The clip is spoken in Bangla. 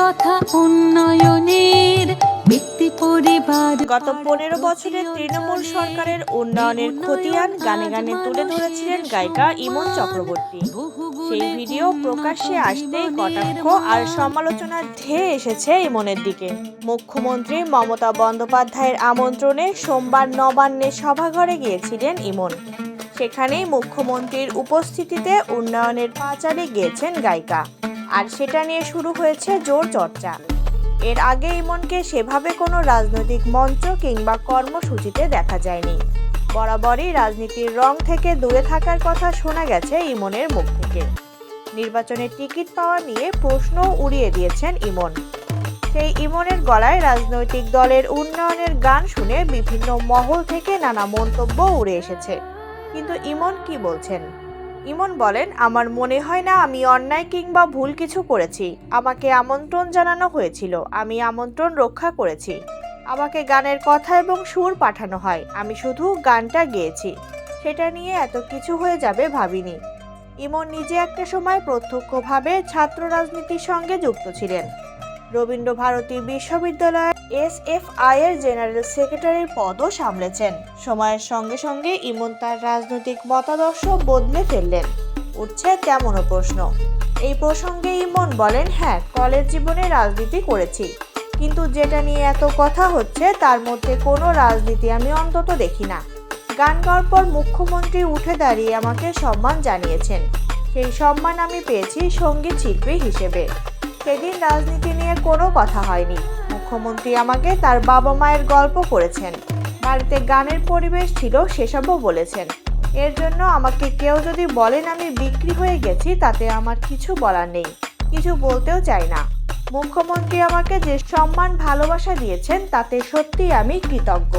কথা উন্নয়নের ব্যক্তি পরিবার গত পনেরো বছরের তৃণমূল সরকারের উন্নয়নের খতিয়ান গানে গানে তুলে ধরেছিলেন গায়িকা ইমন চক্রবর্তী। সেই ভিডিও প্রকাশ্যে আসতেই কটাক্ষ আর সমালোচনার ধেয়ে এসেছে ইমনের দিকে। মুখ্যমন্ত্রী মমতা বন্দ্যোপাধ্যায়ের আমন্ত্রণে সোমবার নবান্নে সভাঘরে গিয়েছিলেন ইমন। সেখানেই মুখ্যমন্ত্রীর উপস্থিতিতে উন্নয়নের পাঁচালি গিয়েছেন গায়িকা। আর সেটা নিয়ে শুরু হয়েছে জোর চর্চা। এর আগে ইমনকে সেভাবে কোনো রাজনৈতিক মঞ্চ কিংবা কর্মসূচিতে দেখা যায়নি। বরাবরই রাজনীতির রং থেকে দূরে থাকার কথা শোনা গেছে ইমনের মুখ থেকে। নির্বাচনের টিকিট পাওয়া নিয়ে প্রশ্ন উড়িয়ে দিয়েছেন ইমন। সেই ইমনের গলায় রাজনৈতিক দলের উন্নয়নের গান শুনে বিভিন্ন মহল থেকে নানা মন্তব্য উড়ে এসেছে। কিন্তু ইমন কি বলছেন? ইমন বলেন, আমার মনে হয় না আমি অন্যায় কিংবা ভুল কিছু করেছি। আমাকে আমন্ত্রণ জানানো হয়েছিল। আমি আমন্ত্রণ রক্ষা করেছি। আমাকে গানের কথা এবং সুর পাঠানো হয়। আমি শুধু গানটা গেয়েছি। সেটা নিয়ে এত কিছু হয়ে যাবে ভাবিনি। ইমন নিজে একটা সময় প্রত্যক্ষভাবে ছাত্র রাজনীতির সঙ্গে যুক্ত ছিলেন। রবীন্দ্র ভারতী বিশ্ববিদ্যালয়ের এস এফ আই এর জেনারেল সেক্রেটারির পদও সামলেছেন। সময়ের সঙ্গে সঙ্গে ইমন তার রাজনৈতিক মতাদর্শ বদলে ফেললেন। উঠছে তেমনও প্রশ্ন। এই প্রসঙ্গে ইমন বলেন হ্যাঁ কলেজ জীবনে রাজনীতি করেছি। কিন্তু যেটা নিয়ে এত কথা হচ্ছে, তার মধ্যে কোনো রাজনীতি আমি অন্তত দেখি না। গান গাওয়ার পর মুখ্যমন্ত্রী উঠে দাঁড়িয়ে আমাকে সম্মান জানিয়েছেন। সেই সম্মান আমি পেয়েছি সংগীত শিল্পী হিসেবে। সেদিন রাজনীতি নিয়ে কোনো কথা হয়নি। মুখ্যমন্ত্রী আমাকে তার বাবা মায়ের গল্প করেছেন বাড়িতে গানের পরিবেশ ছিল, সেসবও বলেছেন। এর জন্য আমাকে কেউ যদি বলেন আমি বিক্রি হয়ে গেছি, তাতে আমার কিছু বলার নেই। কিছু বলতেও চাই না। মুখ্যমন্ত্রী আমাকে যে সম্মান ভালোবাসা দিয়েছেন, তাতে সত্যিই আমি কৃতজ্ঞ।